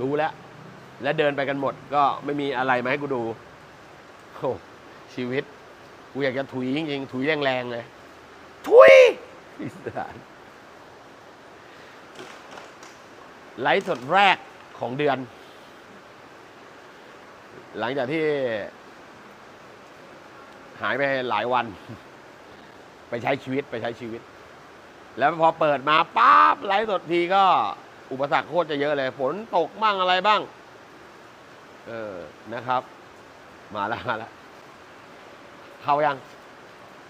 รู้แล้ว และเดินไปกันหมด ก็ไม่มีอะไรมาให้กูดูโอ้ชีวิต กูอยากจะถุยจริงๆถุยแรงๆเลย ถุยอีสานไลฟ์สดแรกของเดือน หลังจากที่ หายไปหลายวัน ไปใช้ชีวิตไปใช้ชีวิต แล้วพอเปิดมาปั๊บไลฟ์สดทีก็ อุปสรรคโคตรจะเยอะเลยฝนตกบ้างอะไรบ้าง เออนะครับ มาแล้วมาแล้วเข้ายัง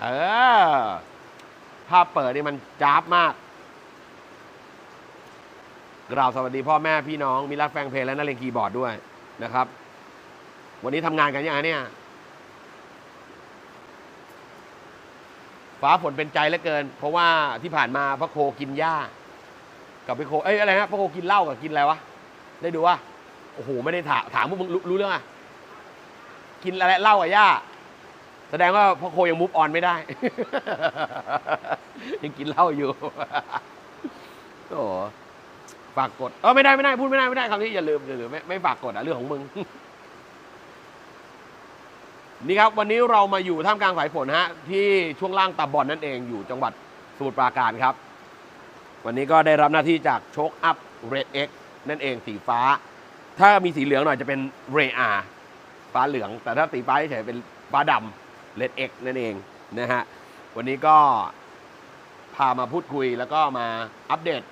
เออภาพเปิดนี่มันจ้าบมากกราบสวัสดีพ่อแม่พี่น้องมิรักแฟนเพลงและนักเล่นคีย์บอร์ดด้วยนะครับ วันนี้ทำงานกันยังไงเนี่ย ฟ้าฝนเป็นใจเหลือเกิน เพราะว่าที่ผ่านมาพระโคกินหญ้า กับพี่โคเอ้ยอะไรนะพระโคกินเหล้ากับกินอะไรวะได้ดูว่าโอ้โหไม่ได้ถามถามพวกมึงรู้รู้เรื่องอะกินอะไรเหล้ากับหญ้าแสดงว่าพระโคยังมูฟออนไม่ได้ ยังกินเหล้าอยู่โอ้โหฝากกดเออไม่ได้ไม่ได้พูดไม่ได้ไม่ได้คำนี้อย่าลืมอย่าลืมไม่ไม่ฝากกดอะเรื่องของมึงนี่ครับวันนี้เรามาอยู่ท่ามกลางสายฝนฮะที่ช่วงล่างตาบอลนั่นเองอยู่จังหวัดสมุทรปราการครับ วันนี้ก็ได้รับหน้าที่จากโชคอัพเรดเอ็กนั่นเองสีฟ้า ถ้ามีสีเหลืองหน่อยจะเป็นเรอาฟ้าเหลือง แต่ถ้าสีฟ้าเฉยเป็นฟ้าดำเรดเอ็กนั่นเองนะฮะวันนี้ก็พามาพูดคุยแล้วก็มาอัปเดต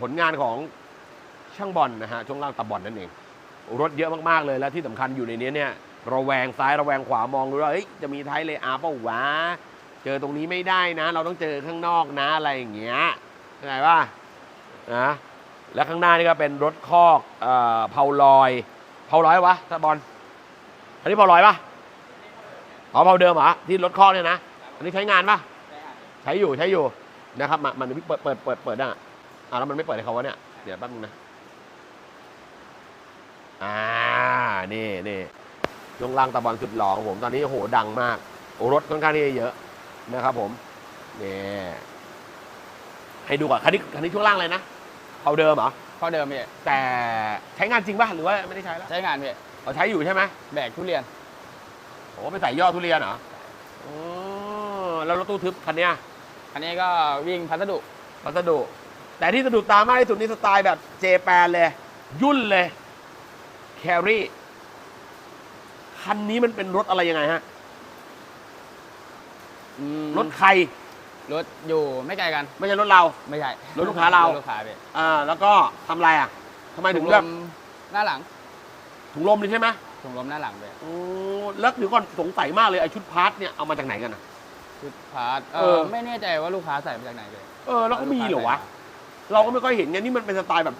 ผลงานของช่างบอลนะฮะช่วงล่างตาบอลนั่นเอง รถเยอะมากๆเลยแล้วที่สำคัญอยู่ในนี้เนี่ยระแวงซ้ายระแวงขวามองดูว่าเฮ้จะมีไทยเลยอาเปล่าวะเจอตรงนี้ไม่ได้นะ เราต้องเจอข้างนอกนะอะไรอย่างเงี้ย เข้าใจป่ะนะแล้วข้างหน้านี่ก็เป็นรถคอกเอ่อเผาลอยเผาลอยวะตาบอลอันนี้เผาลอยปะอ๋อเผาเดิมเหรอที่รถคอกเนี่ยนะอันนี้ใช้งานปะใช้อยู่ใช้อยู่นะครับมามันเปิดเปิดเปิดเปิดได้อะแล้วมันไม่เปิดให้เขาวะเนี่ยเดี๋ยวแป๊บนึงนะอ่านี่นี่ช่วงล่างตะบอลสุดหล่อของผมตอนนี้โหดังมากโอ้รถค่อนข้างที่จะเยอะนะครับผมเนี่ย ให้ดูก่อนคันนี้คันนี้ช่วงล่างเลยนะ เอาเดิมเหรอข้อเดิมพี่แต่ใช้งานจริงป่ะหรือว่าไม่ได้ใช้แล้วใช้งานพี่เอาใช้อยู่ใช่ไหมแบกทุเรียนโอ้ไปใส่ยอดทุเรียนเหรอโอ้แล้วรถตู้ทึบคันเนี้ยอันนี้ก็วิ่งพัสดุพัสดุ แต่ที่สะดุดตามากที่สุดนี่สไตล์แบบเจแปนเลย ยุ่นเลยแครี่คันนี้มันเป็นรถอะไรยังไงฮะอืมรถใคร รถอยู่ไม่ไกลกัน ไม่ใช่รถเรา ไม่ใช่รถลูกค้าเรา ถลูกค้าพี่อ่าแล้วก็ทำอะไรอะทำไมถึงเลือกถุลมหน้าหลังถุงลมเลยใช่ไหมถุงลมหน้าหลังพี่โอ้แล้วเดี๋ยวก่อนสงสัยมากเลยไอชุดพาร์ทเนี่ยเอามาจากไหนกันอะ ชุดพาร์ทเอเอออ ไม่แน่ใจว่าลูกค้าใส่มาจากไหนพี่เออแล้วก็มีเหรอวะเราก็ไม่ค่อยเห็นไงนี่มันเป็นสไตล์แบบ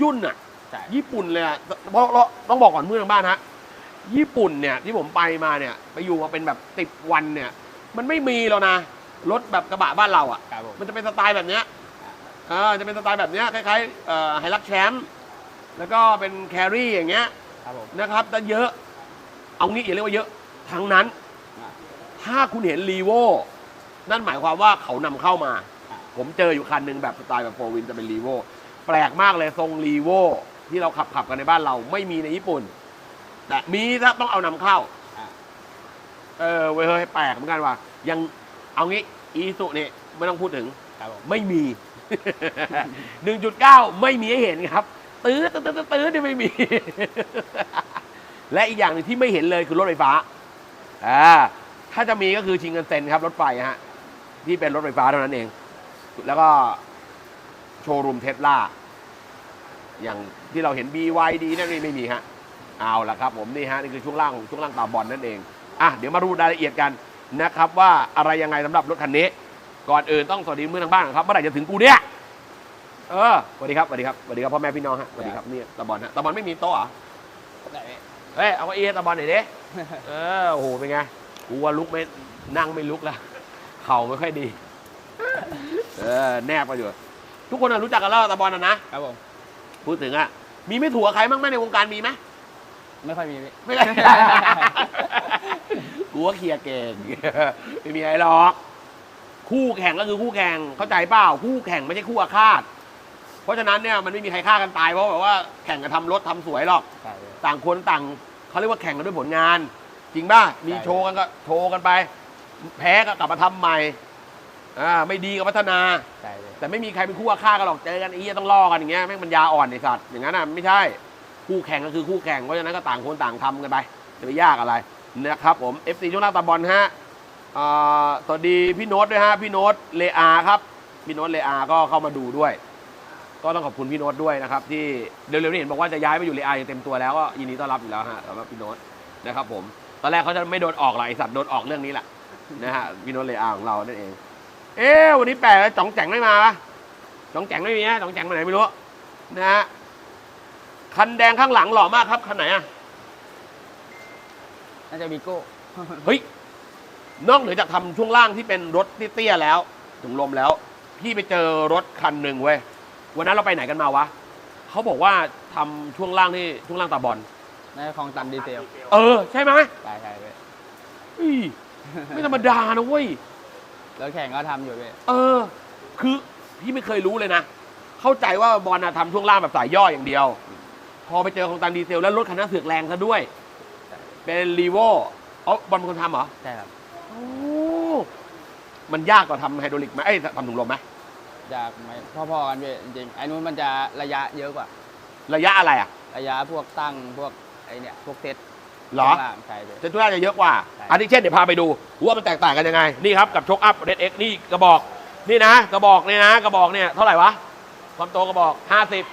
ยุ่นอะ ใช่ญี่ปุ่นเลยอะเพราะเราต้องบอกก่อนเพื่อนทางบ้านฮะ ญี่ปุ่นเนี่ยที่ผมไปมาเนี่ย ไปอยู่มาเป็นแบบสิบวันเนี่ย มันไม่มีแล้วนะ รถแบบกระบะบ้านเราอะ่ะ ครับผม มันจะเป็นสไตล์แบบเนี้ยเออจะเป็นสไตล์แบบเนี้ยคล้ายๆเอ่อไฮรักแชมป์แล้วก็เป็นแครี่อย่างเงี้ยครับผม นะครับแต่เยอะ เอางี้อย่าเรียกว่าเยอะทั้งนั้น อะถ้าคุณเห็นรีโวนั่นหมายความว่าเขานำเข้ามา อะผมเจออยู่คันหนึ่งแบบสไตล์แบบโฟวินจะเป็นรีโวแปลกมากเลยทรงรีโวที่เราขับขับกันในบ้านเราไม่มีในญี่ปุ่น แต่มีถ้าต้องเอานำเข้า อะเออเว้ยเฮ้ยแปลกเหมือนกันว่ะยัง เอางี้อีสุนี่ไม่ต้องพูดถึง ครับผมไม่มี 1.9 ไม่มีให้เห็นครับตื้อตื้อตื้อตื้อนี่ไม่มี และอีกอย่างหนึ่งที่ไม่เห็นเลยคือรถไฟฟ้าอ่าถ้าจะมีก็คือชิงเงินเซ็นครับ รถไฟฮะที่เป็นรถไฟฟ้าเท่านั้นเอง แล้วก็โชว์รูมเทสลาอย่างที่เราเห็น BYD นั่นนี่ไม่มีฮะเอาละครับ ผมนี่ฮะนี่คือช่วงล่างของช่วงล่างตาบอลนั่นเองอะเดี๋ยวมาดูรายละเอียดกัน นะครับว่าอะไรยังไงสำหรับรถคันนี้ ก่อนอื่นต้องสวัสดีเพื่อนทางบ้านก่อนครับเมื่อไหร่จะถึงกูเนี่ยเออสวัสดีครับสวัสดีครับสวัสดีครับพ่อแม่พี่น้องฮะสวัสดีครับนี่ตาบอลฮะตาบอลไม่มีโต๊ะเหรอได้พี่เฮ้ยเอาเก้าอี้ให้ตาบอลหน่อยดิเออโอ้โหเป็นไงกูว่าลุกไม่นั่งไม่ลุกละเข่าไม่ค่อยดี เออแนบมาอยู่ทุกคนนะรู้จักกันแล้วตาบอลนะนะครับผมพูดถึงอะมีไม่ถูกกับใครบ้างไหมในวงการมีไหมไม่ค่อยมีพี่ ไม่ได้ กูว่าเคลียร์เก่ง ไม่มีอะไรหรอก คู่แข่งก็คือคู่แข่งเข้าใจเปล่าคู่แข่งไม่ใช่คู่อาฆาต เพราะฉะนั้นเนี่ยมันไม่มีใครฆ่ากันตายเพราะแบบว่าแข่งกันทำรถทำสวยหรอก ใช่พี่ต่างคนต่างเขาเรียกว่าแข่งกันด้วยผลงาน จริงป่ะ มีใช่โชว์กันก็โชว์กันไป แพ้ก็กลับมาทำใหม่อ่าไม่ดีก็พัฒนา ใช่พี่แต่ไม่มีใครเป็นคู่อาฆาตกันหรอกเจอกันไอ้เหี้ยต้องล่อกันอย่างเงี้ยแม่งมันยาอ่อนไอ้สัตว์อย่างนั้นอะไม่ใช่คู่แข่งก็คือคู่แข่งเพราะฉะนั้นก็ต่างคนต่างทำกันไปจะไปยากอะไร นะครับผม FC ช่วงหน้าตาบอลฮะสวัสดีพี่โน้ตด้วยฮะพี่โน้ตเลอาครับพี่โน้ตเลอาก็เข้ามาดูด้วย ก็ต้องขอบคุณพี่โน้ตด้วยนะครับ ที่เร็วๆนี้เห็นบอกว่าจะย้ายไปอยู่เลอาอย่างเต็มตัวแล้วก็ยินดีต้อนรับอยู่แล้วฮะสำหรับพี่โน้ตนะครับผมตอนแรกเขาจะไม่โดนออกหรอกไอสัตว์โดนออกเรื่องนี้แหละนะฮะพี่โน้ตเลอาของเรานั่นเอง เอ๊วันนี้แปลกจ่องแจงไม่มาปะจ่องแจงไม่มีฮะจ่องแจงไปไหนไม่รู้นะฮะคันแดงข้างหลังหล่อมากครับคันไหนอะ น่าจะวีโก้ เฮ้ย นอกเหนือจากทำช่วงล่างที่เป็นรถเตี้ยๆแล้วถุงลมแล้ว พี่ไปเจอรถคันหนึ่งเว้ย วันนั้นเราไปไหนกันมาวะ เขาบอกว่าทำช่วงล่างที่ช่วงล่างตาบอล น่าจะคลองตันดีเซลเออ ใช่ไหมใช่ใช่พี่อุ้ยไม่ธรรมดานะเว้ยแล้วแข่งก็ทำอยู่พี่เออ คือพี่ไม่เคยรู้เลยนะ เข้าใจว่าบอลนะทำช่วงล่างแบบสายย่ออย่างเดียว พอไปเจอของตันดีเซลแล้วรถคันนั้นเสือกแรงซะด้วย เป็นรีโวอ๋อบอลเป็นคนทำเหรอใช่ครับโอ้มันยากกว่าทำไฮดรอลิกไหมเอ้ยทำถุงลมไหมอยากไหมพ่อๆกันพี่จริงๆไอ้นู้นมันจะระยะเยอะกว่า ระยะอะไรอะ ระยะพวกตั้งพวกไอ้เนี่ยพวกเซตเหรอ ข้างล่างใช่พี่ เซนตูร่าจะเยอะกว่า ใช่ อันนี้เช่นเดี๋ยวพาไปดูว่ามันแตกต่างกันยังไง นี่ครับกับโชคอัพเรดเอ็กนี่กระบอก นี่นะกระบอกเนี่ยนะกระบอกเนี่ยเท่าไหร่วะ ความโตกระบอกห้าสิบ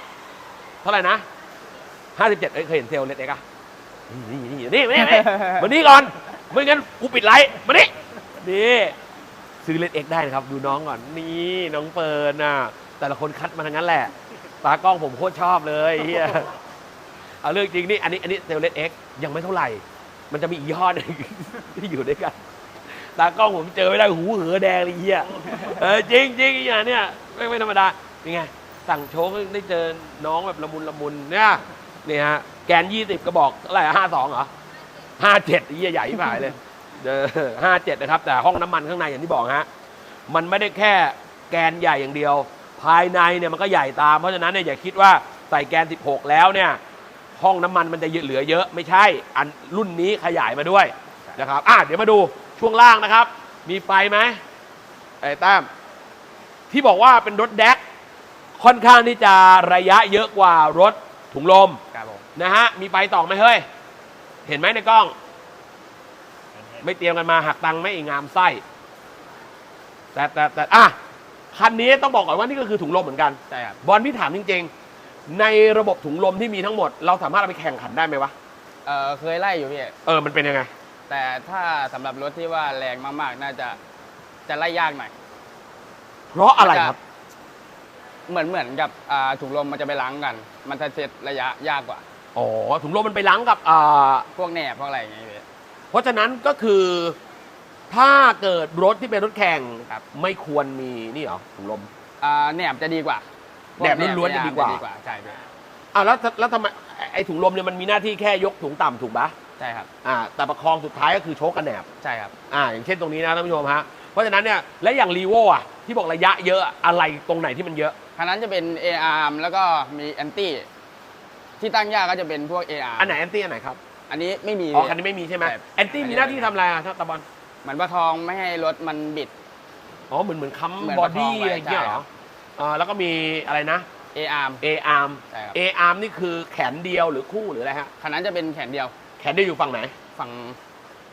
เท่าไหร่นะห้าสิบเจ็ดเอ้ยเคยเห็นเซลล์เรดเอ็กอะ นี่นี่นี่นี่นี่นี่มานี่ก่อนไม่งั้นกูปิดไลฟ์มานี่นี่ซื้อเรดเอ็กได้นะครับ ดูน้องก่อน นี่น้องเปิร์นน่ะ แต่ละคนคัดมาทั้งนั้นแหละ ตากล้องผมโคตรชอบเลยเฮียเอาเรื่องจริงนี่อันนี้อันนี้เซลล์เรดเอ็กยังไม่เท่าไหร่ มันจะมีอีกยี่ห้อหนึงที่อยู่ด้วยกัน ตากล้องผมเจอไม่ได้หูเหอแดงเลยเฮียเออจริงจริงอย่างเนี้ยไม่ไม่ธรรมดาเป็นไงสั่งโชคได้เจอน้องแบบละมุนละมุนเนี่ยนี่ฮะ แกนยี่สิบกระบอกเท่าไหร่ห้าสองเหรอห้าเจ็ดเฮียใหญ่ที่ผายเลยเออห้าเจ็ดนะครับ แต่ห้องน้ำมันข้างในอย่างที่บอกฮะมันไม่ได้แค่แกนใหญ่อย่างเดียว ภายในเนี่ยมันก็ใหญ่ตามเพราะฉะนั้นเนี่ยอย่าคิดว่าใส่แกน 16 แล้วเนี่ย ห้องน้ำมันมันจะเหลือเยอะไม่ใช่อันรุ่นนี้ขยายมาด้วยนะครับอะเดี๋ยวมาดูช่วงล่างนะครับ มีไฟไหมไอ้แต้มที่บอกว่าเป็นรถแดกค่อนข้างที่จะระยะเยอะกว่ารถถุงลมครับผม นะฮะ มีไฟต่อไหมเฮ้ย เห็นไหมในกล้อง ไม่เตรียมกันมาหักตังค์ไม่อีกงามไส้ แต่แต่แต่อะคันนี้ต้องบอกก่อนว่านี่ก็คือถุงลมเหมือนกัน ใช่ครับบอลพี่ถามจริง ๆ ในระบบถุงลมที่มีทั้งหมด เราสามารถเอาไปแข่งขันได้ไหมวะ เออเคยไล่อยู่พี่ เออ มันเป็นยังไง แต่ถ้าสำหรับรถที่ว่าแรงมากๆ น่าจะจะไล่ยากหน่อยเพราะอะไรครับ เหมือนเหมือนกับอ่าถุงลมมันจะไปล้างกัน มันจะเซตระยะยากกว่า อ๋อถุงลมมันไปล้างกับอ่าพวกแหนบพวกอะไรอย่างเงี้ยพี่ เพราะฉะนั้นก็คือถ้าเกิดรถที่เป็นรถแข่งครับ ไม่ควรมีนี่เหรอถุงลม อ่าแหนบจะดีกว่าพวกแหนบล้วนๆจะดีกว่า ใช่พี่อ่าแล้วแล้วทำไมไอ้ไอ้ถุงลมเนี่ยมันมีหน้าที่แค่ยกถุงต่ำถูกปะใช่ครับอ่าแต่ประคองสุดท้ายก็คือโชกกันแหนบ ใช่ครับ อ่าอย่างเช่นตรงนี้นะท่านผู้ชมฮะเพราะฉะนั้นเนี่ยและอย่างรีโวอะที่บอกระยะเยอะอะไรตรงไหนที่มันเยอะ คันนั้นจะเป็น ARM แล้วก็มีแอนตี้ ที่ตั้งยากก็จะเป็นพวก ARM อันไหนแอนตี้อันไหนครับ อันนี้ไม่มีอ๋อพี่คันนี้ไม่มีใช่ไหมใช่แอนตี้มีหน้าที่ทำอะไรอะท่านตะบอลเหมือนประคองไม่ให้รถมันบิด อ๋อเหมือนเหมือนเหมืค้ำอนบอประคองดี้ไว้อะไรอย่างเงี้ยเหรใช่ครัอบอ่าแล้วก็มีอะไรนะ ARM A arm ใช่ครับ A arm นี่คือแขนเดียวหรือคู่หรืออะไรฮะ คันนั้นจะเป็นแขนเดียว แขนเดียวอยู่ฝั่งไหน ฝั่ง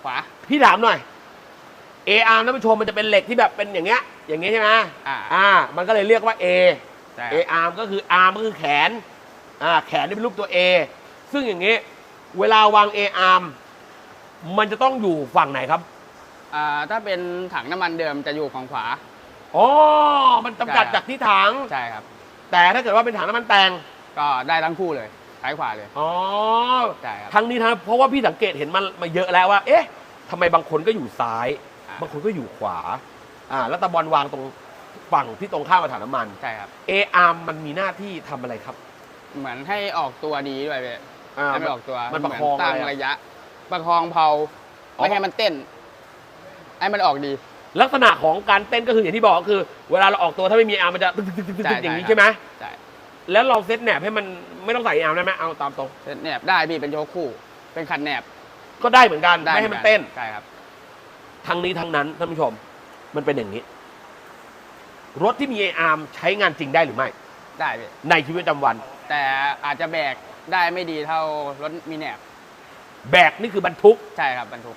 ขวา พี่ถามหน่อย A arm ท่านผู้ชมมันจะเป็นเหล็กที่แบบเป็นอย่างเงี้ย อย่างเงี้ยใช่ไหมอ่า อ่า มันก็เลยเรียกว่า A ใช่ A arm ก็คือ arm ก็คือแขน อ่าแขนนี่เป็นรูปตัว A ซึ่งอย่างงี้ เวลาวาง A arm มันจะต้องอยู่ฝั่งไหนครับ อ่าถ้าเป็นถังน้ำมันเดิมจะอยู่ฝั่งขวา อ๋อ มันจำกัดใช่ครับจากที่ถัง ใช่ครับ แต่ถ้าเกิดว่าเป็นถังน้ำมันแต่งก็ได้ทั้งคู่เลยซ้ายขวาเลย อ๋อใช่ครับ ทั้งนี้ทั้งเพราะว่าพี่สังเกตเห็นมันมาเยอะแล้วว่า เอ๊ะทำไมบางคนก็อยู่ซ้าย อ่า บางคนก็อยู่ขวา อ่า แล้วตะบอลวางตรงฝั่งที่ตรงข้ามกับถังน้ำมัน ใช่ครับเออาร์มมันมีหน้าที่ทำอะไรครับ เหมือนให้ออกตัวดีด้วยพี่อ่าให้ไม่ออกตัวมันเหประมือนคองตั้งอะไรอะ ระยะ ประคองเพาอ๋อไม่ให้มันเต้น ให้มันออกดี ลักษณะของการเต้นก็คืออย่างที่บอกก็คือ เวลาเราออกตัวถ้าไม่มีอาร์มมันจะตึกตึกตึกตึกตึกอย่างนี้ใช่ไหมใช่แล้วเราเซ็ตแหนบให้มันไม่ต้องใส่อาร์มได้ไหมเอาตามตรง เซ็ตแหนบได้พี่เป็นโชคคู่ เป็นขัดแหนบก็ได้เหมือนกันได้ไม่ให้มันเต้น ใช่ครับ ทั้งนี้ทั้งนั้นท่านผู้ชมมันเป็นอย่างนี้ รถที่มีอาร์มใช้งานจริงได้หรือไม่ ได้พี่ในชีวิตประจำวัน แต่อาจจะแบกได้ไม่ดีเท่ารถมีแหนบแบกนี่คือบรรทุกใช่ครับบรรทุก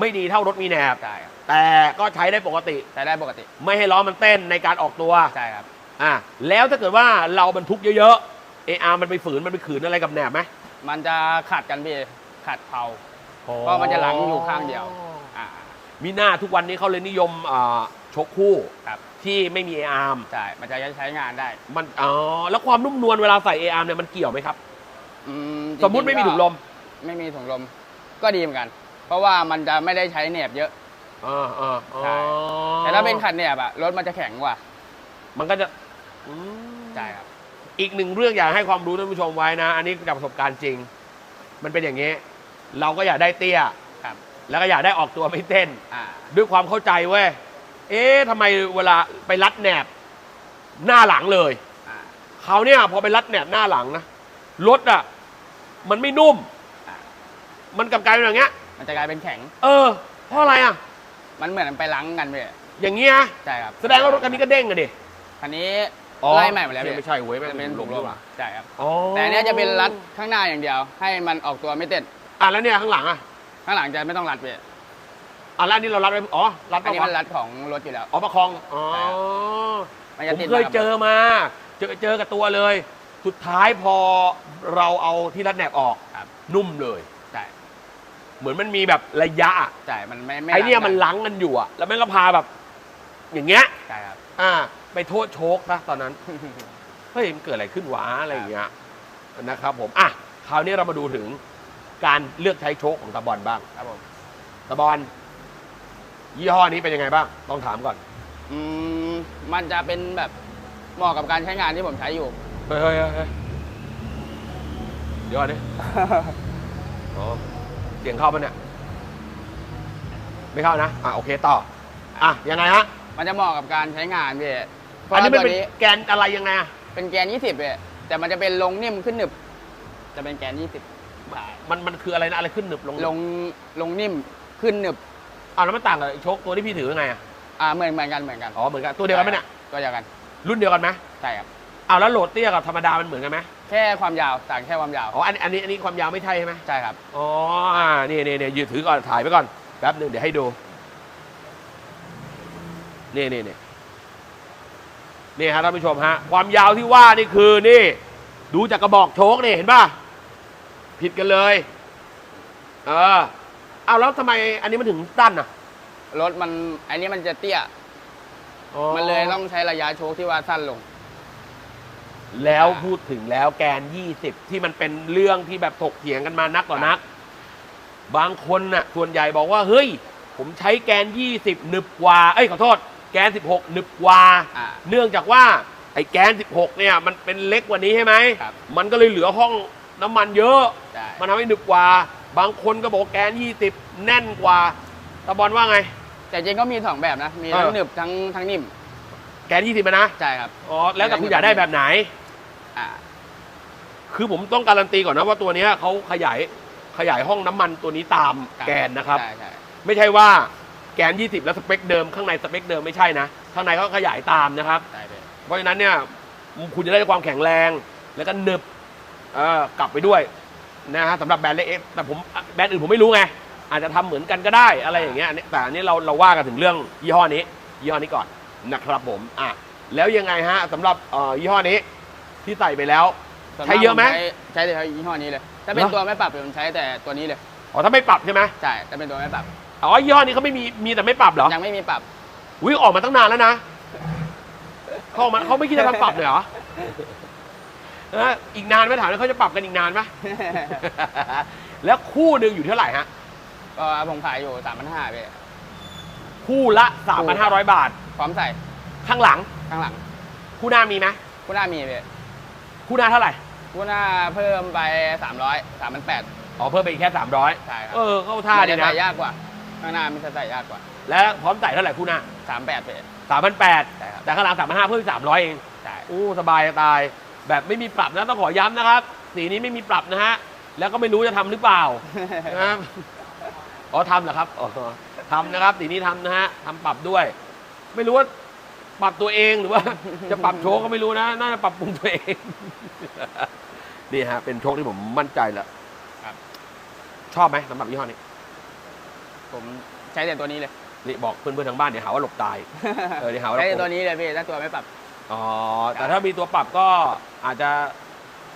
ไม่ดีเท่ารถมีแหนบใช่ครับแต่ก็ใช้ได้ปกติ ใช้ได้ปกติไม่ให้ล้อมันเต้นในการออกตัวใช่ครับอะแล้วถ้าเกิดว่าเราบรรทุกเยอะๆเออาร์มันไปฝืนมันไปขืนอะไรกับแหนบไหมมันจะขัดกันพี่ขัดเผาเพราะมันจะหลังอยู่ข้างเดียว อ่ามีหน้าทุกวันนี้เขาเลยนิยมอ่าชกคู่ครับ ที่ไม่มีเออาร์มใช่ มันจะใช้งานได้มันอ๋อแล้วความนุ่มนวลเวลาใส่เออาร์เนี่ยมันเกี่ยวไหมครับ อืจริงๆสมมุติไม่มีถุงลมก็ไม่มีถุงลม ก็ดีเหมือนกัน เพราะว่ามันจะไม่ได้ใช้แหนบเยอะ อ่าอ่าอ๋อใช่ แต่ถ้าเป็นขัดแหนบอะรถมันจะแข็งกว่า มันก็จะอืมใช่ครับ อีกหนึ่งเรื่องอยากให้ความรู้ท่านผู้ชมไว้นะ อันนี้จากประสบการณ์จริง มันเป็นอย่างนี้ เราก็อยากได้เตี้ยครับ แล้วก็อยากได้ออกตัวไม่เต้น อ่า ด้วยความเข้าใจเว้ย เอ๊ะทำไมเวลาไปรัดแหนบหน้าหลังเลยอ่าเขาวเนี่ยพอไปรัดแหนบหน้าหลังนะรถอะ มันไม่นุ่ม อ่า มันกลับกลายเป็นอย่างเงี้ย มันจะกลายเป็นแข็ง เออเพราะอะไรอะ มันเหมือนมันไปล้างกันพี่อย่างเงี้ยใช่ครับแสดงว่ารถคันนี้ก็เด้งกันดิคันนี้ไล่ใหม่หมดแล้วพี่ไม่ใช่เว้ยจะเป็นถุงลมว่ะใช่ครับ อ๋อแต่อันเนี้ยจะเป็นรัดข้างหน้าอย่างเดียว ให้มันออกตัวไม่เต้น อะแล้วเนี่ยข้างหลังอะข้างหลังจะไม่ต้องรัดพี่ อะแล้วอันนี้เรารัดไว้อ๋อรัดอันปะนี้วะมันรัดของรถอยู่แล้ว อ๋อประคองอ๋อมันผจะมติดเคยมากับเจอมา เจอเจอกับตัวเลย สุดท้ายพอเราเอาที่รัดแหนบออกครับ นุ่มเลย ใช่เหมือนมันมีแบบระยะอะใช่มันไม่ไม่ไอเนี่ยรัดมันลังกันอยู่อะแล้วแม่งก็พาแบบ อย่างเงี้ย ใช่ครับ อ่า ไปโทษโชคนะตอนนั้น เฮ้ยมันเกิดอะไรขึ้นวะอะไรอย่างเงี้ยนะครับผมอะคราวนี้เรามาดูถึงการเลือกใช้โชคของตาบอลบ้างครับผมตาบอล ยี่ห้อนี้เป็นยังไงบ้างต้องถามก่อน อืมมันจะเป็นแบบเหมาะกับการใช้งานที่ผมใช้อยู่ เฮ้ยเฮ้ยเฮ้ยเฮ้ยเดี๋ยวก่อนดิอ๋อเสียงเข้าปะเนี่ย ไม่เข้านะ อะโอเคต่อ อะยังไงฮะ มันจะเหมาะกับการใช้งานพี่เพราะอันนี้มันตัวเป็นนี้แกนอะไรยังไงอะเป็นแกน 20พี่แต่มันจะเป็นลงนิ่มขึ้นหนึบ จะเป็นแกน 20ใช่มันมันคืออะไรนะอะไรขึ้นหนึบลงลงลงนิ่มขึ้นหนึบ อ่าแล้วมันต่างกับโชคตัวที่พี่ถือยังไงอะอ่าเหมือนเหมือนกันเหมือนกันอ๋อเหมือนกันตัวเดียวกันไหมเนี่ยตัวเดียวกัน รุ่นเดียวกันไหมใช่ครับอ้าวแล้วโหลดเตี้ยกับธรรมดามันเหมือนกันไหมแค่ความยาวต่างแค่ความยาวอ๋ออันอันนี้อันนี้ความยาวไม่ใช่ใช่ไหมใช่ครับอ๋ออ่านี่นี่นี่ยืนถือก่อนถ่ายไปก่อนแป๊บหนึ่งเดี๋ยวให้ดูนี่นี่นี่นี่ฮะท่านผู้ชมฮะความยาวที่ว่านี่คือนี่ ดูจากกระบอกโชคนี่เห็นป่ะผิดกันเลย เออ เอาแล้วทำไมอันนี้มันถึงสั้นอะ รถมันอันนี้มันจะเตี้ยอ๋อมันเลยต้องใช้ระยะโชคที่ว่าสั้นลง แล้วพูดถึงแล้วแกน 20 ที่มันเป็นเรื่องที่แบบถกเถียงกันมานักต่อนัก บางคนน่ะ ส่วนใหญ่บอกว่า เฮ้ย ผมใช้แกน 20หนึบกว่า เอ้ยขอโทษ แกน 16หนึบกว่า อ่าเนื่องจากว่าไอ้แกน 16 เนี่ย มันเป็นเล็กกว่านี้ใช่ไหม ครับ มันก็เลยเหลือห้องน้ำมันเยอะ ใช่มันทำให้หนึบกว่า บางคนก็บอกแกน20แน่นกว่าตะบอลว่าไง แต่จริงก็มีสองแบบนะ มีทั้เองอหนึบทั้งทั้งนิ่ม แกน20มานะ ใช่ครับ อ๋อ แล้วแต่คุณอยากได้แบบไหน อ่า คือผมต้องการันตีก่อนนะว่าตัวเนี้ยเขาขยายขยายห้องน้ำมันตัวนี้ตามครับแกนนะครับ ใช่ใช่ไม่ใช่ว่าแกน 20 แล้วสเปคเดิมข้างในสเปคเดิมไม่ใช่นะ ข้างในเขาขยายตามนะครับใช่พี่เพราะฉะนั้นเนี่ยคุณจะได้ความแข็งแรงแล้วก็หนึบเอ่อกลับไปด้วย นะฮะสำหรับแบรนด์เล็กแต่ผมแบรนด์อื่นผมไม่รู้ไงอาจจะทำเหมือนกันก็ได้อะไรอย่างเงี้ยอันนี้แต่อันนี้เราเราว่ากันถึงเรื่องยี่ห้อนี้ยี่ห้อนี้ก่อนนะครับผมอะแล้วยังไงฮะสำหรับเอ่อยี่ห้อนี้ที่ใส่ไปแล้วส่วนใช้เยอะไหมากผใช้ใช้แต่ยี่ห้อนี้เลย ถ้าเป็นเหรอตัวไม่ปรับผมใช้แต่ตัวนี้เลยอ๋อถ้าไม่ปรับใช่ไหมใช่ถ้าเป็นตัวไม่ปรับอ๋อยี่ห้อนี้เขาไม่มีมีแต่ไม่ปรับเหรอยังไม่มีปรับวิ่งออกมาตั้งนานแล้วนะเขาออกมาเขาไม่คิดจะทำปรับเลยเหรอ เอออีกนานไหมถามว่าเขาจะปรับกันอีกนานไหม แล้วคู่หนึ่งอยู่เท่าไหร่ฮะ ก็ผมขายอยู่สามพันห้าพี่ คู่ละ 3,500 บาท พร้อมใส่ข้างหลัง ข้างหลัง คู่หน้ามีไหมคู่หน้ามีพี่คู่หน้าเท่าไหร่ คู่หน้าเพิ่มไปสามร้อยสามพันแปดอ๋อเพิ่มไปอีกแค่ 300 ใช่ครับเออ เข้าท่าดีมันจะนะใส่ยากกว่า ข้างหน้ามันจะใส่ยากกว่าแล้วพร้อมใส่เท่าไหร่คู่หน้าสามแปดพี่ 3,800 ใช่ครับ แต่ข้างหลัง3,500เพิ่ม300 เอง ใช่ อู้สบายจะตาย แบบไม่มีปรับนะต้องขอย้ำนะครับ สีนี้ไม่มีปรับนะฮะ แล้วก็ไม่รู้จะทำหรือเปล่านะครับอ๋อทำเหรอครับอ๋อทำนะครับ สีนี้ทำนะฮะทำปรับด้วย ไม่รู้ว่าปรับตัวเองหรือว่า จะปรับโชคก็ไม่รู้นะ น่าจะปรับปรุงตัวเองนี่ฮะเป็นโชคที่ผมมั่นใจแล้วครับชอบไหมสำหรับยี่ห้อนี้ ผมใช้แต่ตัวนี้เลย นี่บอกเพื่อนๆทางบ้านเดี๋ยวหาว่าหลบตาย เออเดี๋ยวหาว่าใช้แต่เราตัวนี้เลยพี่ถ้าตัวไม่ปรับ อ๋อ แต่ถ้ามีตัวปรับก็อาจจะ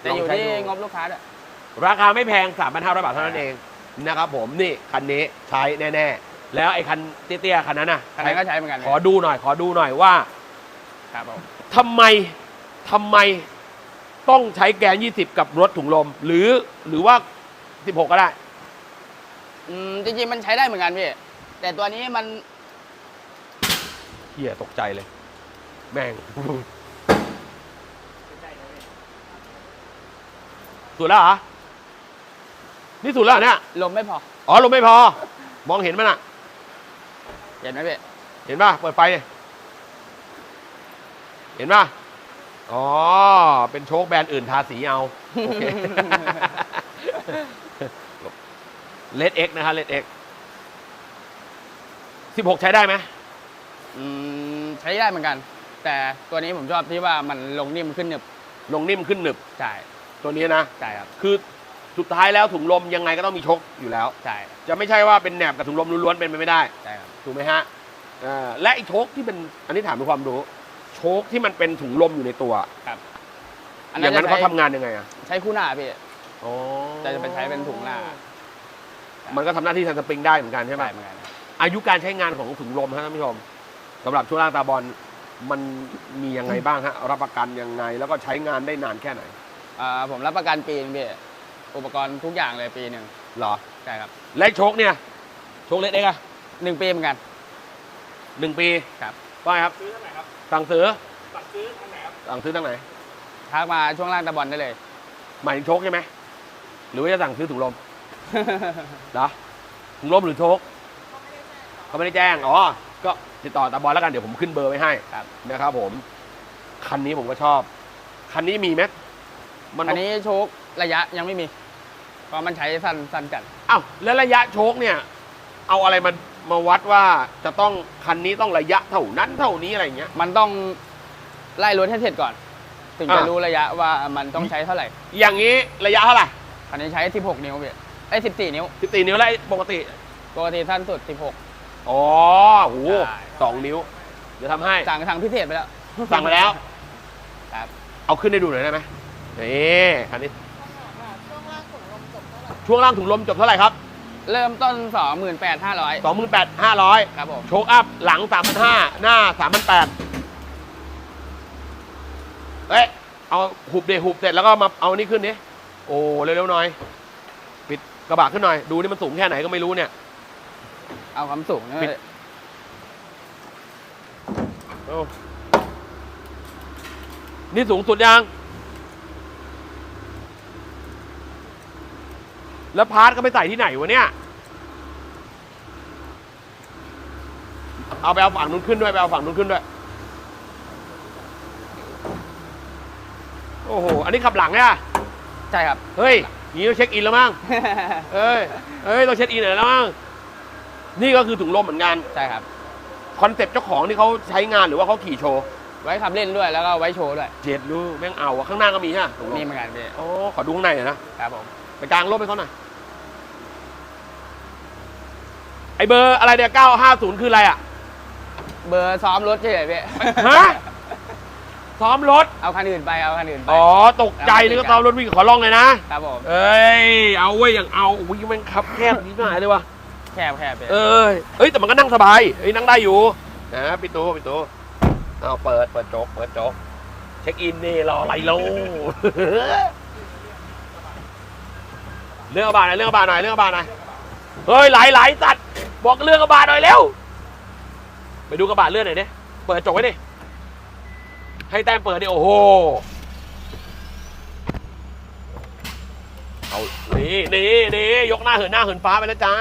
จะอยู่ลงใช้ที่ดูงบลูกค้าด้วยราคาไม่แพง 3,500 บาทเท่านั้นเองนะครับผมนี่คันนี้ใช้แน่ๆ แล้วไอ้คันเตี้ยๆคันนั้นน่ะคันนั้นก็ใช้เหมือนกันขอดูหน่อย ขอดูหน่อยว่าครับผมทำไมทำไมต้องใช้แกน 20 กับรถถุงลม หรือหรือว่า 16 ก็ได้ อืมจริงๆมันใช้ได้เหมือนกันพี่แต่ตัวนี้มันเฮียตกใจเลย แม่งสุดแล้วเหรอ นี่สุดแล้วเหรอเนี่ย ลมไม่พอ อ๋อลมไม่พอ มองเห็นมันอะ เห็นไหมพี่เห็นป่ะ เปิดไฟดิเห็นป่ะ อ๋อ เป็นโชคแบรนด์อื่นทาสีเอา โอเค เลดเอ็กนะฮะเลดเอ็กสิบหกใช้ได้ไหม อืมใช้ได้เหมือนกัน แต่ตัวนี้ผมชอบที่ว่ามันลงนิ่มขึ้นหนึบลงนิ่มขึ้นหนึบใช่ตัวนี้นะใช่ครับคือสุดท้ายแล้วถุงลมยังไงก็ต้องมีชกอยู่แล้ว ใช่ จะไม่ใช่ว่าเป็นแหนบกับถุงลมล้วนๆเป็นไปไม่ได้ใช่ครับถูกไหมฮะเอ่อและไอ้โชคที่เป็นอันนี้ถามเป็นความรู้โชคที่มันเป็นถุงลมอยู่ในตัวอย่างนั้นจะเขาใช้ทำงานยังไงอะใช้คู่หน้าพี่อ๋อแต่จะไปใช้เป็นถุงหน้า มันก็ทำหน้าที่แทนสปริงได้เหมือนกันใช่ไหมใช่เหมือนกันครับอายุการใช้งานของถุงลมฮะท่านผู้ชมสำหรับช่วงล่างตาบอล มันมียังไงบ้างฮะรับประกันยังไง แล้วก็ใช้งานได้นานแค่ไหนอ่าผมรับประกันปีนึงพี่อุปกรณ์ทุกอย่างเลยปีหนึ่งเหรอใช่ครับและโชคเนี่ยโชคเล็กๆอะหนึ่งปีเหมือนกันหนึ่งปีครับว่าไงครับสั่งซื้อสั่งซื้อทางไหนครับสั่งซื้อทางไหนทักมาช่วงล่างตะบอลได้เลยหมายถึงโชคใช่ไหมหรือว่าจะสั่งซื้อถุงลมเหรอถุงลมหรือโชคเขาไม่ได้แจ้งอ๋อก็ ติดต่อตาบอลแล้วกันเดี๋ยวผมขึ้นเบอร์ไว้ให้ครับนะครับผม คันนี้ผมก็ชอบ คันนี้มีไหมมันอันนี้โชคระยะยังไม่มี เพราะมันใช้สั้นสั้นจัดอ้าวแล้วระยะโชคเนี่ย เอาอะไรมามาวัดว่าจะต้องคันนี้ต้องระยะเท่านั้นเท่านี้อะไรอย่างเงี้ย มันต้องไล่รถให้เสร็จก่อน ถึงจะอ่ารู้ระยะว่ามันต้องใช้เท่าไหร่อย่างนี้ระยะเท่าไหร่คันนี้ใช้ 16 นิ้วพี่ไอ้ย14 นิ้วสิบสี่นิ้วแล้วไอ้ปกติปกติสั้นสุด อ๋อโหใช่ สองนิ้ว เดี๋ยวทำให้16สั่งทางพิเศษไปแล้วสั่งไปแล้ว ครับเอาขึ้นให้ดูหน่อยได้ไหมนี่คันนี้ ช่วงล่างถุงลมจบเท่าไหร่ช่วงล่างถุงลมจบเท่าไหร่ครับ เริ่มต้น 28,500สองหมื่นแปดห้าร้อยครับผม โชคอัพหลังสามพันห้าหน้าสามพันแปดเอ้ย เอาหุบเดหุบเสร็จแล้วก็มาเอานี่ขึ้นดิโอ้ เร็วๆหน่อย ปิดกระบะขึ้นหน่อย ดูนี่มันสูงแค่ไหนก็ไม่รู้เนี่ย เอาความสูงนะปิด เอานี่สูงสุดยัง แล้วพาร์ทก็ไปใส่ที่ไหนวะเนี่ย เอาไปเอาฝั่งนู้นขึ้นด้วยไปเอาฝั่งนู้นขึ้นด้วย โอ้โห อันนี้ขับหลังเนี่ยใช่ครับ เฮ้ยอย่างนี้ต้องเช็คอินแล้วมั้ง เอ้ยเอ้ยต้องเช็คอินหน่อยแล้วมั้ง นี่ก็คือถุงลมเหมือนกันใช่ครับ คอนเซ็ปต์เจ้าของที่เขาใช้งานหรือว่าเขาขี่โชว์ไว้ขับเล่นด้วยแล้วก็ไว้โชว์ด้วยเจ็ดลูกแม่งเอาอะข้างหน้าก็มีฮะถุงลมีมเหมือนกันพี่โอ้ขอดูข้างในหน่อยนะครับผมไปกลางร่มให้เขาหน่อยไอเบอร์อะไรเดี๋ยว950คืออะไรอะ เบอร์ซ้อมรถเฉยๆพี่ฮะซ้อมรถ เอาคันอื่นไปเอาคันอื่นไป อ๋อ ตกใจนึกว่าซ้อมรถวิ่งขอลองเลยนะ ครับผม เอ้ย เอาเว้ยอย่างเอาอุ้ยแม่งขับแคบนิดหน่อยเลยวะ แคบแคบเอ้ยเอ้ยแต่มันก็นั่งสบายเอ้ยนั่งได้อยู่นะปิดตู้ปิดตู้เอาเปิดเปิดโจกเปิดโจกเช็คอินนี่รออะไรโลเรื่องบาหน่อยเรื่องกระบาหน่อยเรื่องกระบาหน่อยเฮ้ยไหลไหลสัตว์บอกเรื่องกระบาหน่อยเร็วไปดูกระบาเลื่อนหน่อยดิเปิดจกไว้ดิให้แต้มเปิดดิโอ้โหเอานี่นี่นี่ยกหน้าเหินหน้าเหินฟ้าไปแล้วจ้า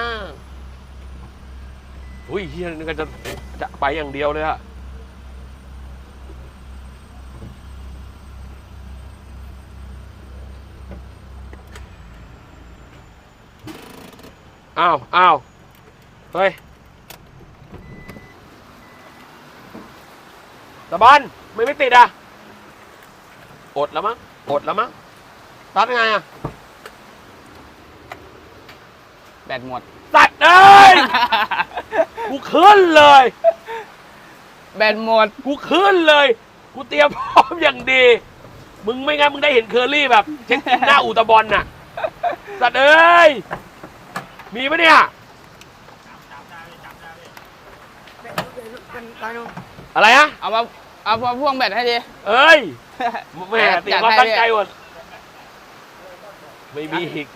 อุ้ยเฮียนี่ก็จะจะไปอย่างเดียวเลยฮะอ้าวอ้าวเฮ้ยตะบันไม่ไม่ติดอะ อดแล้วมั้ง อดแล้วมั้งตัดยังไงอะ แบตหมดตัดเลย กูขึ้นเลย แบตหมด กูขึ้นเลย กูเตรียมพร้อมอย่างดี มึงไม่งั้นมึงได้เห็นเคอรี่แบบ เช็คอินหน้าอูตะบอลน่ะ สัตว์เอ้ย มีปะเนี่ย อะไรอะเอามาเอามาพ่วงแบตให้ดิ เอ้ยแม่จัดเตรียมมาให้ตั้งใจหมดไม่มีอีก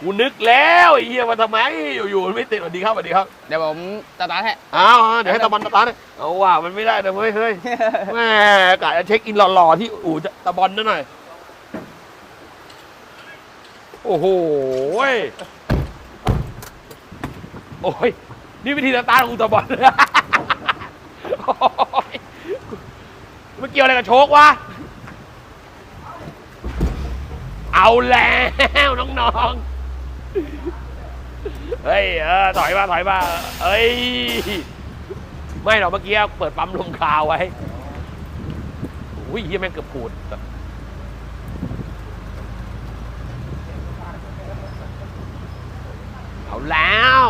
กูนึกแล้วไอ้เหี้ยมาทำไมอยู่ๆมันไม่ติดสวัสดีครับสวัสดีครับเดี๋ยวผมสตาร์ทให้ อ้าวเดี๋ยวให้ตะบอลสตาร์ทเอาว่ามันไม่ได้นะเว้ยเฮ้ยแม่กะจะเช็คอินหล่อๆที่อู่ตะบอลนั่นหน่อยโอ้โหยโอ้ยนี่วิธีสตาร์ทของอู่ตะบอลโอ้ยมันเกี่ยวอะไรกับโชควะ เอาแล้วน้องๆ เฮ้ยเออถอยมาถอยมาเอ้ยไม่หรอกเมื่อกี้เปิดปั๊มลมคาวไว้อุ้ยเฮียแม่งเกือบปูดเอาแล้ว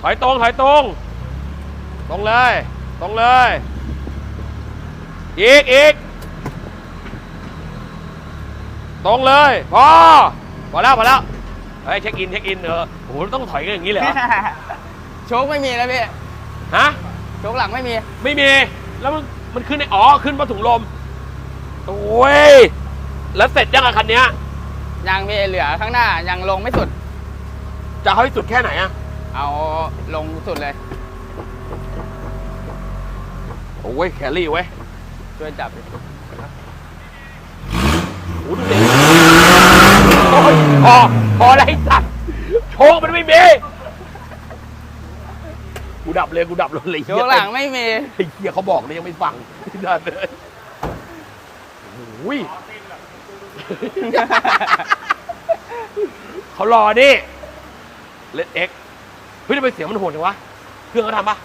ถอยตรงถอยตรง ตรงเลย ตรงเลย อีกอีกตรงเลย พอพอแล้วพอแล้ว เฮ้ยเช็คอินเช็คอินเออโอ้โหต้องถอยกันอย่างนี้เลยเหรอโชคไม่มีแล้วพี่ฮะโชคหลังไม่มี ไม่มี แล้วมันมันขึ้นในอ๋อขึ้นมาถุงลมโอ้ยแล้วเสร็จยังอะคันเนี้ยยังมีเหลือข้างหน้ายังลงไม่สุด จะเอาให้สุดแค่ไหนอะเอาลงสุดเลยโอ้ยแครี่ไว้ยช่วยจับดิโอ้ดูดิโอ้ย พอพออะไรสัตว์โชคมันไม่มีกูดับเลยกูดับรถเลยโชคหลังไม่มี ไอ้เหี้ยเขาบอกเลยยังไม่ฟังนั่นเลยโอ้ยเขารอดิเลดเอ็กเฮ้ยทำไมเสียงมันโหดจังวะเครื่องเขาทำปะ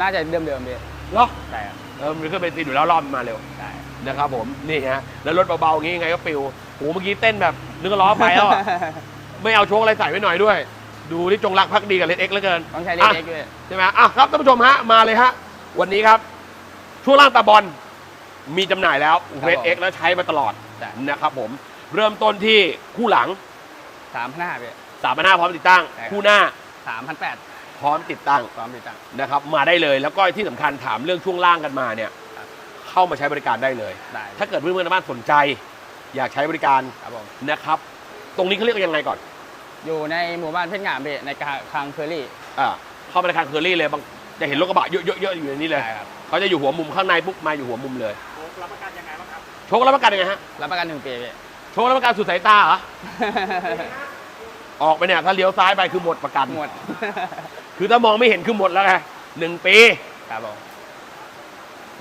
น่าจะเดิมเดิมๆพี่เหรอใช่ครับเออมันเครื่องเบนซินอยู่แล้วรอบมันมาเร็วใช่นะครับผมนี่ฮะแล้วรถเบาๆอย่างงี้ยังไงก็ปิว โหเมื่อกี้เต้นแบบนึกว่าล้อไปแล้วอะไม่เอาโชคอะไรใส่ไว้หน่อยด้วย ดูที่จงรักภักดีกับเลดเอ็กเหลือเกินต้องใช้เล็กๆด้วย ใช่ไหมอะครับท่านผู้ชมฮะมาเลยฮะวันนี้ครับ ช่วงล่างตาบอลมีจำหน่ายแล้วเรดเอ็กแล้วใช้มาตลอดใช่นะครับผมเริ่มต้นที่คู่หลังสามพันห้าพี่ สามพันห้าพร้อมติดตั้ง ใช่ครับ คู่หน้าสามพันแปดพร้อมติดตั้งความติดตั้ง นะครับมาได้เลยแล้วก็ที่สำคัญถามเรื่องช่วงล่างกันมาเนี่ยครับ เข้ามาใช้บริการได้เลย ได้ถ้าเกิดเพื่อนๆในบ้านสนใจ อยากใช้บริการครับผมนะครับ ตรงนี้เขาเรียกว่ายังไงก่อน อยู่ในหมู่บ้านเพชรงามพี่ในคางเคอรี่อ่าเข้ามาในคางเคอรี่เลยบางจะเห็นรถกระบะเยอะๆๆอยู่ในนี้เลยใช่ครับเขาจะอยู่หัวมุมข้างในปุ๊บมาอยู่หัวมุมเลยโชครับประกันยังไงบ้างครับโชครับประกันยังไงฮะรับประกันหนึ่งปีพี่โชครับประกันสุดสายตาเหรอออกไปเนี่ยถ้าเลี้ยวซ้ายไปคือหมดประกันหมด คือถ้ามองไม่เห็นคือหมดแล้วไงหนึ่งปีครับผม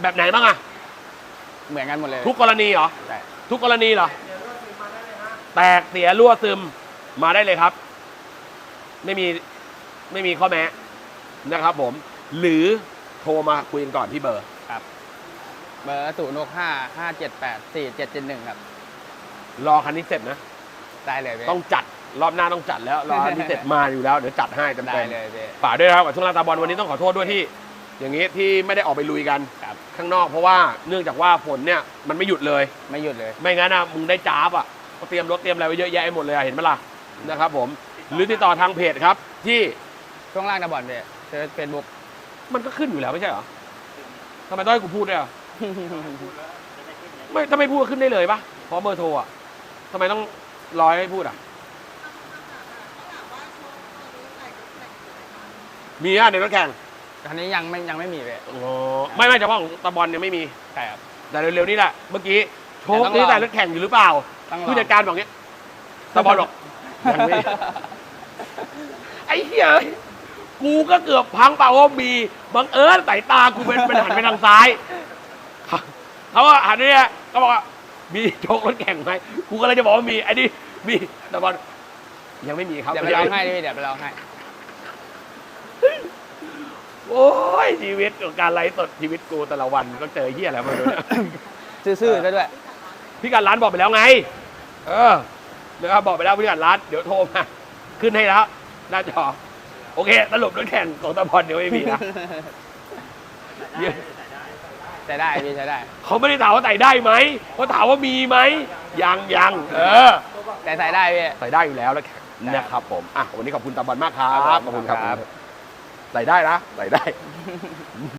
แบบไหนบ้างอะเหมือนกันหมดเลย ทุกกรณีเหรอใช่ ทุกกรณีเหรอแตกเสียรั่วซึมมาได้เลยครับ ไม่มีไม่มีข้อแม้นะครับผม หรือโทรมาคุยกันก่อนที่เบอร์ครับ เบอร์ศูนย์หกห้าห้าเจ็ดแปดสี่เจ็ดเจ็ดหนึ่งครับ รอคันนี้เสร็จนะได้เลยพี่ต้องจัดรอบหน้าต้องจัดแล้วรอคันนี้เสร็จมาอยู่แล้วเดี๋ยวจัดให้เต็มได้เต็มเลยพี่ฝากด้วยนะครับกับช่วงลาตาบอลวันนี้ต้องขอโทษด้วยที่ อย่างนี้ที่ไม่ได้ออกไปลุยกันครับข้างนอกเพราะว่าเนื่องจากว่าฝนเนี่ยมันไม่หยุดเลย ไม่หยุดเลย ไม่งั้นนะมึงได้จ้าบอะก็เตรียมรถเตรียมอะไรไว้เยอะแยะไปหมดเลยอะเห็นไหมล่ะนะครับผมหรือติดต่อทางเพจครับ ที่ช่วงล่างตะบอลพี่เจอเฟซบุ๊ก มันก็ขึ้นอยู่แล้วไม่ใช่เหรอทำไมต้องให้กูพูดด้วยอะไม่ถ้าไม่พูดก็ขึ้นได้เลยปะเพราะเบอร์โทรอะทำไมต้องรอให้พูดอะ มีอะในรถแข่ง คันนี้ยังไม่ยังไม่มีพี่อ๋อไม่ไม่เฉพาะของตะบอลเนี่ยไม่มีใช่ครับแต่เร็วๆนี่แหละ เมื่อกี้โชคแต่ต้องรอนี่แต่รถแข่งอยู่หรือเปล่า ต้องรอ ผู้จัดการบอกเงี้ยตะบอลบอกยังไม่ ไอ้เหี้ยเอ้ยกูก็เกือบพังเปล่าว่ามีบังเอิญสายตากูเป็นเป็นหันไปทางซ้ายเขาว่าหันเนี่ยก็บอกว่ามีโชครถแข่งไหมกูก็เลยจะบอกว่ามีไอ้นี่มีตะบอลยังไม่มีครับ เดี๋ยวไปลองให้ดิเดี๋ยวไปลองให้ โอ้ยชีวิตของการไลฟ์สดชีวิตกูแต่ละวันก็เจอเหี้ยอะไรมาดูเนี่ยซื่อๆซะด้วย พี่กัดร้านบอกไปแล้วไง เออนะครับบอกไปแล้วพี่กัดร้าน เดี๋ยวโทรมา ขึ้นให้แล้ว หน้าจอ โอเค สรุปรถแข่งของตะพรเดี๋ยวไม่มีนะเดี๋ยวใช้ได้พี่ใช้ได้ เขาไม่ได้ถามว่าใส่ได้ไหมเขาถามว่ามีไหม ยังยัง เออ แต่ใส่ได้พี่ ใส่ได้อยู่แล้วแล้วได้นะครับผม อะ วันนี้ขอบคุณตาบอลมากครับครับ ขอบคุณครับ ใส่ได้นะใส่ได้